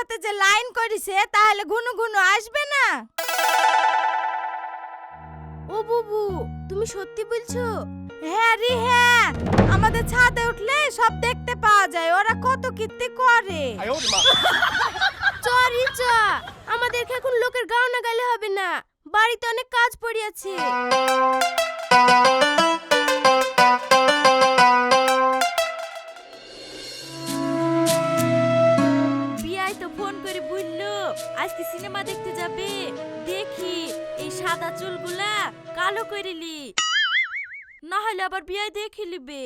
সাথে যে লাইন করিছে তাহলে ঘুনু ঘুনু আসবে না। ও বুবু তুমি সত্যি বলছো? হ্যাঁ রে হ্যাঁ। আমাদের ছাদে উঠলে সব দেখতে পাওয়া যায় ওরা কত কীর্তি করে। চরি চ আমাদেরকে এখন লোকের গাও না গাইলে হবে না। বাড়িতে অনেক কাজ পড়িয়াছে। চুলগুলা কালো করে লি। না হলে আবার বিয়াই দেখে লিবে।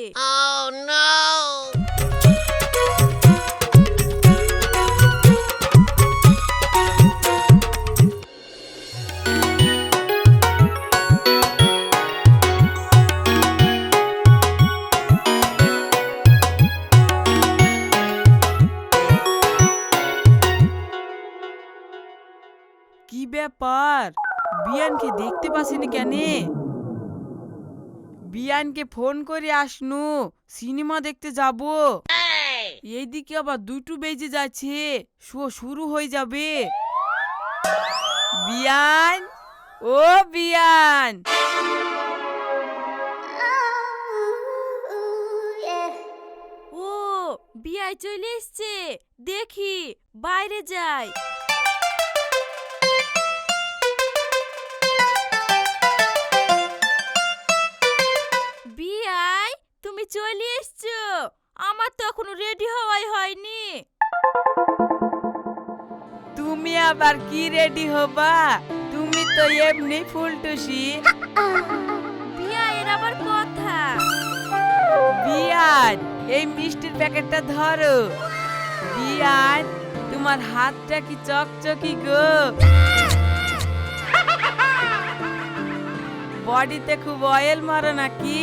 বিয়ানকে দেখতে পাসিনি কেন? বিয়ানকে ফোন করে আসনু, সিনেমা দেখতে যাব। এইদিকে আবার দুটো বেজে যাচ্ছে, শো শুরু হয়ে যাবে। বিয়ান, ও বিয়ান। ও, বিয়াই চলে এসছে। দেখি, বাইরে যাই। চলে এসছো। আমার তো এখনও রেডি হওয়াই হয়নি। তুমি আবার কি রেডি হবা? তুমি তো এমনি ফুলটুসি। বিয়াইয়ের আবার কথা। বিয়ান এই মিষ্টির প্যাকেটটা ধরো। বিয়ান তোমার হাতটা কি চকচকি গো? বডিতে খুব অয়েল মারো নাকি?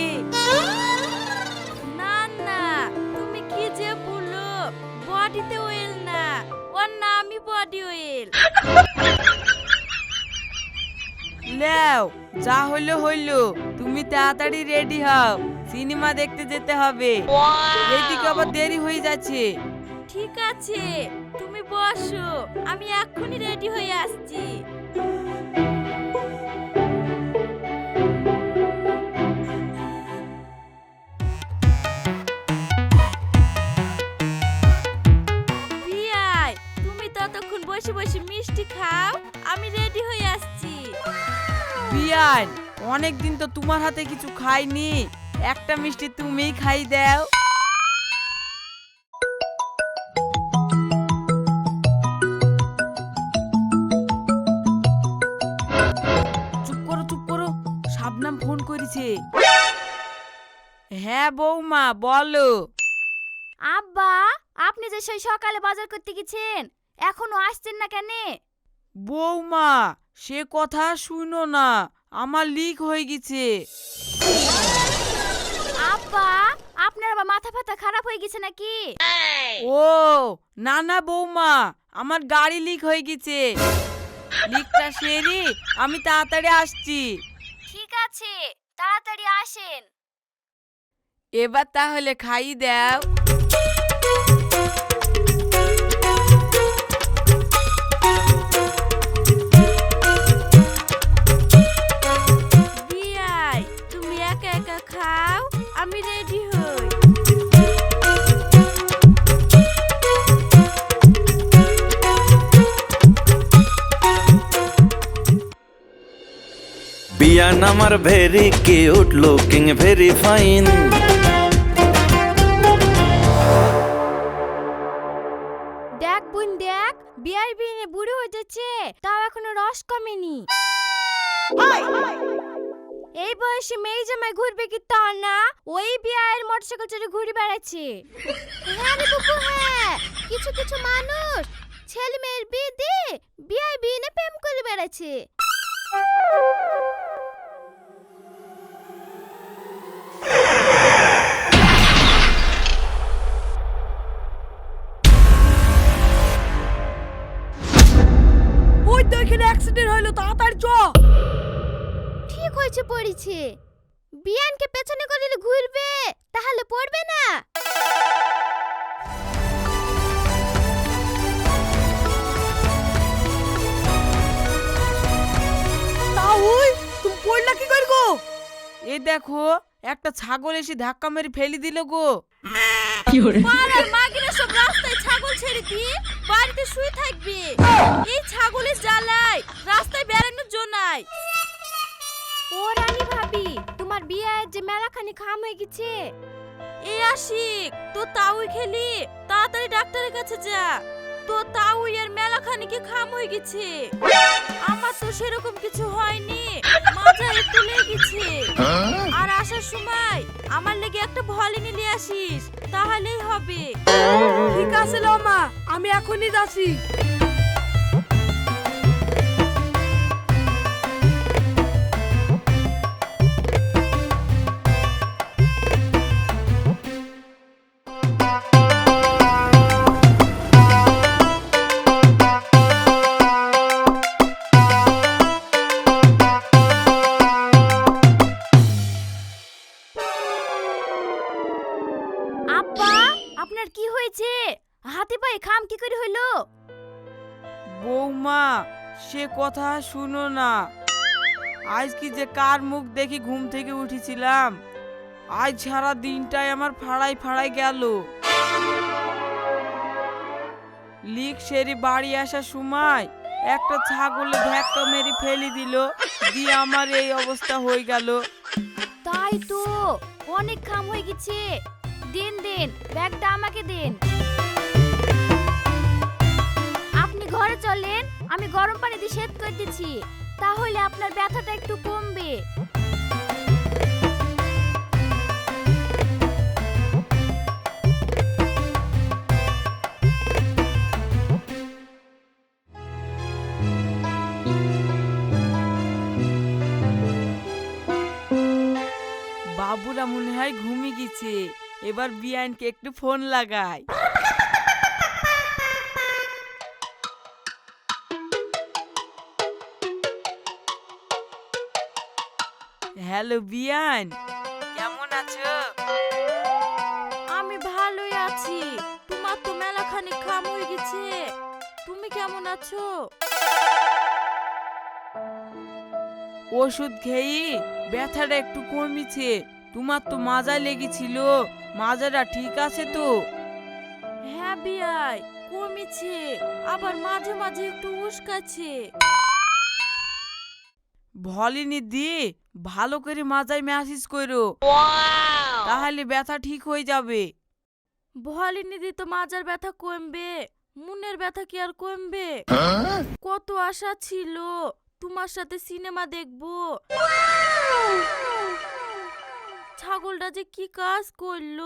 বডিতে অয়েল না ওর নামই বডি অয়েল লেও যা হইল হইল তুমি তাড়াতাড়ি রেডি হও। সিনেমা দেখতে যেতে হবে। এদিকে আবার দেরি হয়ে যাচ্ছে। ঠিক আছে। তুমি বসো। আমি এক্ষুনি রেডি হয়ে আসছি। বসে বসে মিষ্টি খাও আমি রেডি হয়ে আসছি। বিয়ান অনেকদিন তো তোমার হাতে কিছু খাইনি। একটা মিষ্টি তুমিই খাই দাও। চুপ করো চুপ করো শাবনাম ফোন করেছে। হ্যাঁ বৌমা বলো। আব্বা আপনি যে সেই সকালে বাজার করতে গেছেন এখনও আসছেন না কেন? বৌমা সে কথা শুনো না। আমার লিক হয়ে গেছে। আব্বা আপনার আবার মাথা ফাতা খারাপ হয়ে গেছে নাকি? ও না না বৌমা আমার গাড়ি লিক হয়ে গেছে। লিকটা সেরি আমি তাড়াতাড়ি আসছি। ঠিক আছে তাড়াতাড়ি আসেন। এবার তাহলে খাই দাও। বিয়ান আমার very cute looking very fine দেখ বোন দেখ বিয়ার বিয়ে বুড়ো হয়ে যাচ্ছে তাও এখনও রস কমেনি। এই বয়সে মেয়ে জামাই ঘুরবে কি তা না? ওই বিয়ের মোটরসাইকেল চড়ে ঘুরে বেড়াচ্ছে। হ্যাঁ রে হ্যাঁ। কিছু কিছু মানুষ ছেলে মেয়ের বিয়ে দিয়ে বিয়ে বিয়ে প্রেম করে বেড়াচ্ছে। তো এখানে অ্যাক্সিডেন্ট তাড়াতাড়ি চ। ঠিক হয়েছে পড়িছে। বিয়ানকে পেছনে করিলে ঘুরবে তাহলে পড়বে না। কি এ দেখো একটা ছাগল এসে ধাক্কা মেরে ফেলে দিল গো। পাড়ার মাগিরা সব রাস্তায় ছাগল ছেড়ে দিয়ে বাড়িতে শুয়ে থাকবে। এই ছাগলের জ্বালায়, রাস্তায় বেড়ানোর জন্য ও রানী ভাবি, তোমার বিয়ে যে মেলাখানি খাম হয়ে গেছে। এই আশিক তো তাউই খেলি, তাড়াতাড়ি ডাক্তারের কাছে যা। তো তাও এর মেলাখানি কি খাম হয়ে গেছে? আমার তো সেরকম কিছু হয়নি। মাজা একটু লেগেছে। আর আসার সময় আমার লেগে একটা ভলি নিয়ে আসিস তাহলেই হবে। ঠিক আছে মা আমি এখনই যাচ্ছি। কথা শুনো না। আজ কি যে কার মুখ দেখি ঘুম থেকে উঠেছিলাম, আজ সারা দিনটাই আমার ফাড়াই ফাড়াই গেল। লিক সেরি বাড়ি আসার সময় একটা ছাগলে ধাক্কা মেরে ফেলে দিল, দিয়ে আমার এই অবস্থা হয়ে গেল। তাই তো, অনেক খাম হয়ে গেছে। দিন দিন, ব্যাগটা আমাকে দিন। আপনি ঘরে চলেন। আমি গরম পানি দিয়ে সেদ্ধ করে দিচ্ছি। তাহলে আপনার ব্যথাটা একটু কমবে। বাবুরা মনে হয় ঘুমিয়ে গেছে। এবার বিয়ানকে একটু ফোন লাগাই হ্যালো বিয়ান কেমন আছো? আমি ভালোই আছি। তোমার তো মেলাখানি খাম হয়ে গেছে। তুমি কেমন আছো? ওষুধ খেয়ে ব্যথাটা একটু কমেছে তোমার তো মাজা লেগেছিল। মাজাটা ঠিক আছে তো? হ্যাঁ বিয়াই কমেছে। আবার মাঝে মাঝে একটু উস্কাছে ভলিনি দিয়ে ভালো করে মাজায় ম্যাসেজ করো। তাহলে ব্যথা ঠিক হয়ে যাবে। ভলিনি দিয়ে তো মাজার ব্যথা কমবে মনের ব্যথা কি আর কমবে? কত আশা ছিল তোমার সাথে সিনেমা দেখব। ছাগলটা যে কি কাজ করল।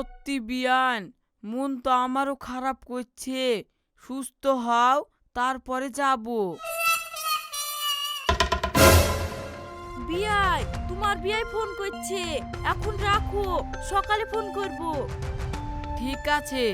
সত্যি বিয়ান মন তো আমারও খারাপ করছে। সুস্থ হও তারপরে যাব। বিয়াই তোমার বিয়াই ফোন করছে। এখন রাখো সকালে ফোন করব। ঠিক আছে।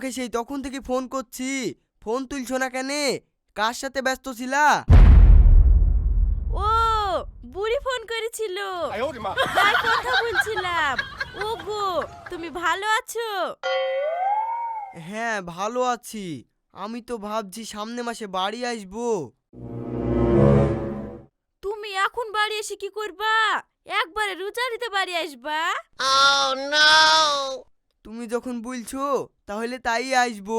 তোমাকে সেই তখন থেকে ফোন করছি। ফোন তুলছো না কেন? কার সাথে ব্যস্ত ছিলা? ও বুড়ি ফোন করেছিল। তাই কথা বলছিলাম। ও গো তুমি ভালো আছো? হ্যাঁ ভালো আছি। আমি তো ভাবছি সামনে মাসে বাড়ি আসব। তুমি এখন বাড়ি এসে কি করবা? একবারে রুচারিতে বাড়ি আসবা? তুমি যখন বলছো, তাহলে তাই আসব।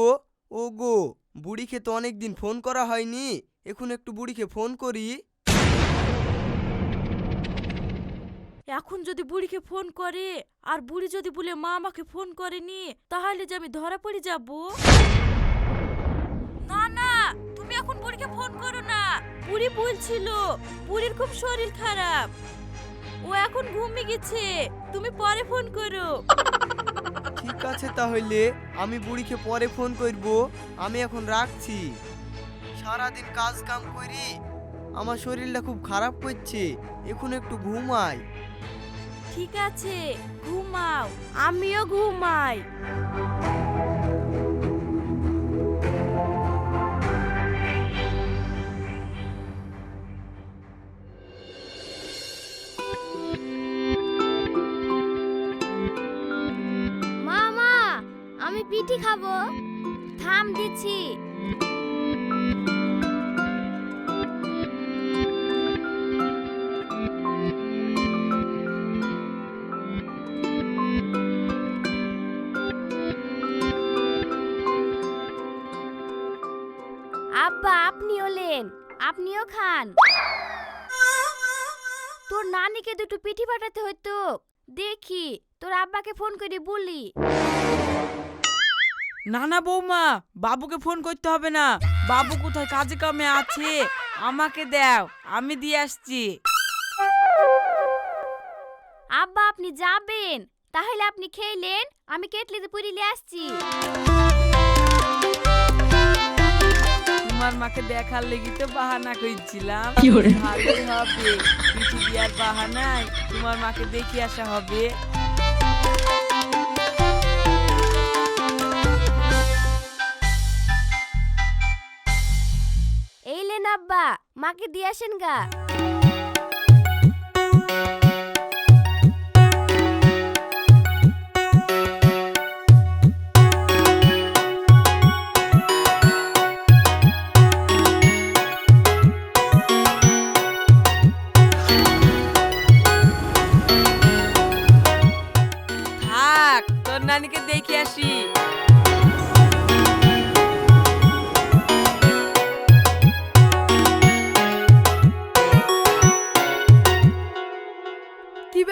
ও গো বুড়িকে তো অনেক দিন ফোন করা হয়নি, এখন একটু বুড়িকে ফোন করি। এখন যদি বুড়িকে ফোন করে, আর বুড়ি যদি বলে মা আমাকে ফোন করেনি, তাহলে যে আমি ধরা পড়ে যাব। না না, তুমি এখন বুড়িকে ফোন করো না। বুড়ি বলছিল, বুড়ির খুব শরীর খারাপ। ও এখন ঘুমিয়ে গেছে, তুমি পরে ফোন করো। ঠিক আছে তাহলে, আমি বুড়িকে পরে ফোন করব। আমি এখন রাখছি। সারাদিন কাজ কাম করি। আমার শরীরটা খুব খারাপ করছে। এখন একটু ঘুমাই। ঠিক আছে, ঘুমাও। আমিও ঘুমাই। খাব থাম দিচ্ছি। আব্বা আপনিও লেন আপনিও খান। তোর নানিকে দুটো পিঠি পাঠাতে হতো দেখি, তোর আব্বাকে ফোন করে বলি। না না বৌমা বাবুকে ফোন করতে হবে না। বাবু কোথায়? কাজে কামে আছে। আমাকে দাও আমি দিয়ে আসছি। আব্বা আপনি যাবেন। তাহলে আপনি খেলেন আমি কেটলিতে নিয়ে আসছি। তোমার মাকে দেখার লেগে তো বাহানা করছিলাম ভালোই হবে পিঠি দিয়ার বাহানায় তোমার মাকে দেখে আসা হবে। এইলেন আব্বা মাকে দিয়ে আসেন গা।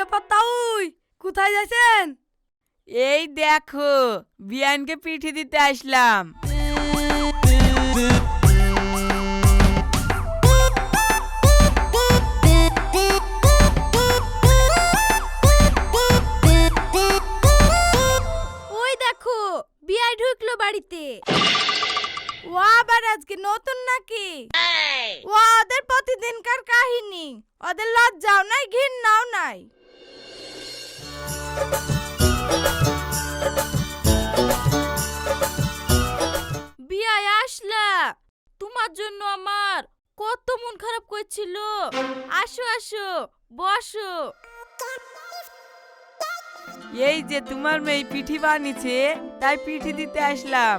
ব্যাপার তাউই কোথায় যাচ্ছেন এই দেখো বিয়ানকে পিঠে দিতে আসলাম। ওই দেখো ঢুকলো বাড়িতে। ও আবার আজকে নতুন নাকি? ও ওদের প্রতিদিনকার কাহিনী। ওদের লজ্জাও নাই ঘৃণাও নাই। আসো আসো বসো। এই যে তোমার মেয়ে পিঠি বানিয়েছে তাই পিঠি দিতে আসলাম।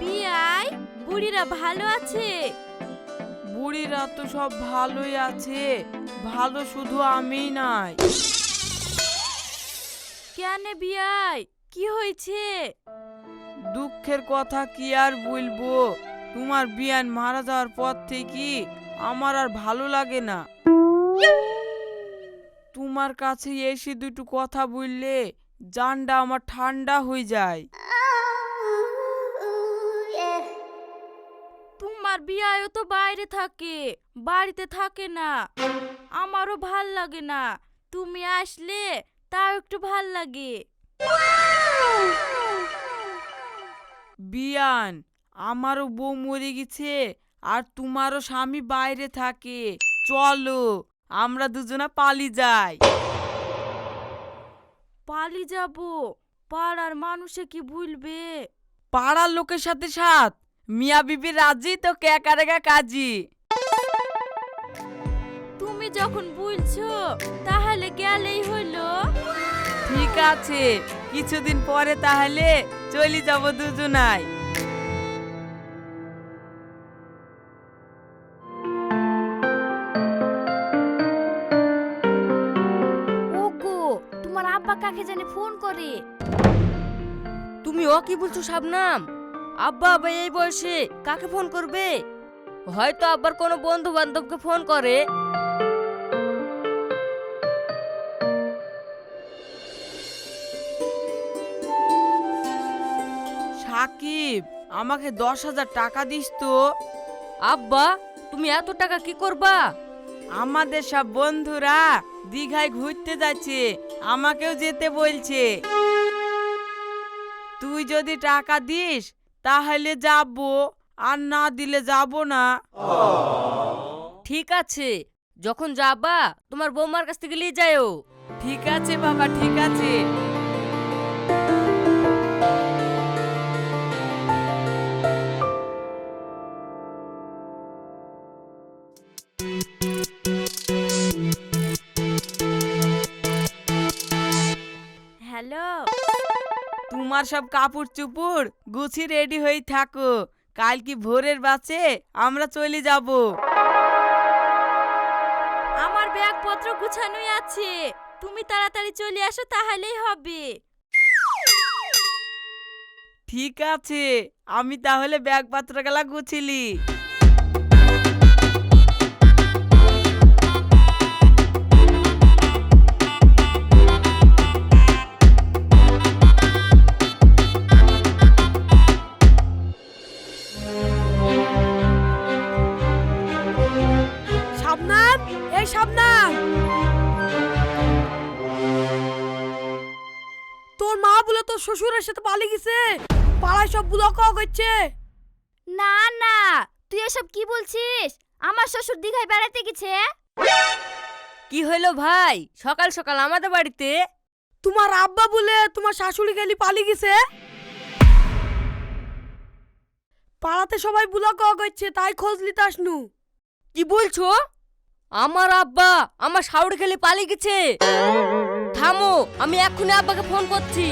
বিয়াই বুড়িরা ভালো আছে? বুড়িরা তো সব ভালোই আছে ভালো শুধু আমিই নাই। কেন বিয়াই কি হয়েছে? দুঃখের কথা কি আর বলব? তোমার বিয়ান মারা যাওয়ার পর থেকে আমার আর ভালো লাগে না। তোমার কাছে এসে দুটো কথা বললে জানটা আমার ঠান্ডা হয়ে যায়। তোমার বিয়ায়ও তো বাইরে থাকে বাড়িতে থাকে না। আমারও ভালো লাগে না। তুমি আসলে তাও একটু ভালো লাগে। বিয়ান আমারও বউ মরে গেছে আর তোমারও স্বামী বাইরে থাকে। চলো আমরা দুজনা পালি যাই। পালি যাব? পাড়ার মানুষে কি ভুলবে? পাড়ার লোকের সাথে সাথ মিয়া বিবি রাজি তো ক্যাকারেগা কাজী? তুমি যখন বলছো তাহলে গেলেই হলো ঠিক আছে কিছুদিন পরে তাহলে চলে যাব দুজনাই। কাকে জানে ফোন করে। তুমি ও কি বলছো শাবনাম? আব্বা আব্বা এই বয়সে কাকে ফোন করবে? হয়তো আব্বার কোনো বন্ধু বান্ধবকে ফোন করে। সাকিব আমাকে দশ হাজার টাকা দিস তো। আব্বা তুমি এত টাকা কি করবা? আমাদের সব বন্ধুরা দীঘায় ঘুরতে যাচ্ছে আমাকেও যেতে বলছে। তুই যদি টাকা দিস তাহলে যাব আর না দিলে যাব না। ঠিক আছে যখন যাবা তোমার বৌমার কাছ থেকে নিয়ে যাও ঠিক আছে বাবা ঠিক আছে। তোমার সব কাপড় চুপুর গুছি রেডি হয়ে থাকো। কাল কি ভোরের বাসে আমরা চলে যাব। আমার ব্যাগপত্র গুছানোই আছে। তুমি তাড়াতাড়ি চলে আসো তাহলেই হবে। ঠিক আছে আমি তাহলে ব্যাগপত্র গেলা গুছিলি। এই শাবনাম তোর মা বলে তোর শ্বশুরের সাথে পালিয়ে গেছে। পাড়ায় সব ব্লক করছে না না তুই এসব কি বলছিস? আমার শ্বশুর দীঘায় বেড়াতে গেছে। কি হইল ভাই? সকাল সকাল আমাদের বাড়িতে? তোমার আব্বা বলে তোমার শাশুড়ি গেলি পালিয়ে গেছে। পাড়াতে সবাই ব্লক করছে তাই খোঁজ নিতে আসনু। কি বলছো? আমার আব্বা আমার শাউড়ি খেলে পালিয়ে গেছে থামো আমি এক্ষুনি আব্বাকে ফোন করছি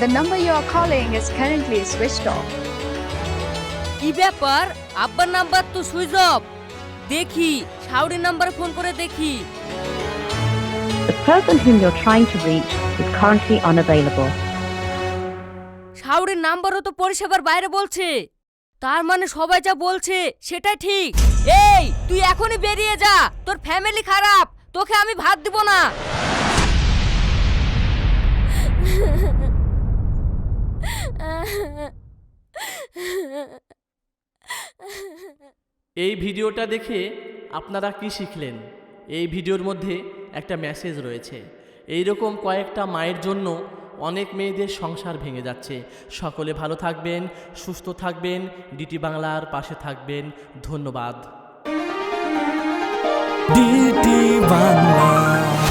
The number you are calling is currently switched off. কি ব্যাপার আব্বার নাম্বার তো সুইচ অফ দেখি শাউরির নাম্বারে ফোন করে দেখি The person whom you're trying to reach is currently unavailable. শাউরির নাম্বারও তো পরিষেবার বাইরে বলছে তার মানে সবাই যা বলছে সেটাই ঠিক। এই, তুই এখনই বেরিয়ে যা। তোর ফ্যামিলি খারাপ। তোকে আমি ভাত দিব না। এই ভিডিওটা দেখে আপনারা কি শিখলেন? এই ভিডিওর মধ্যে একটা মেসেজ রয়েছে। এই রকম কয়েকটা মায়ের জন্য অনেক মেয়েদের সংসার ভেঙে যাচ্ছে। সকলে ভালো থাকবেন, সুস্থ থাকবেন, ডিটি বাংলার পাশে থাকবেন। ধন্যবাদ। ডিটি বাংলা।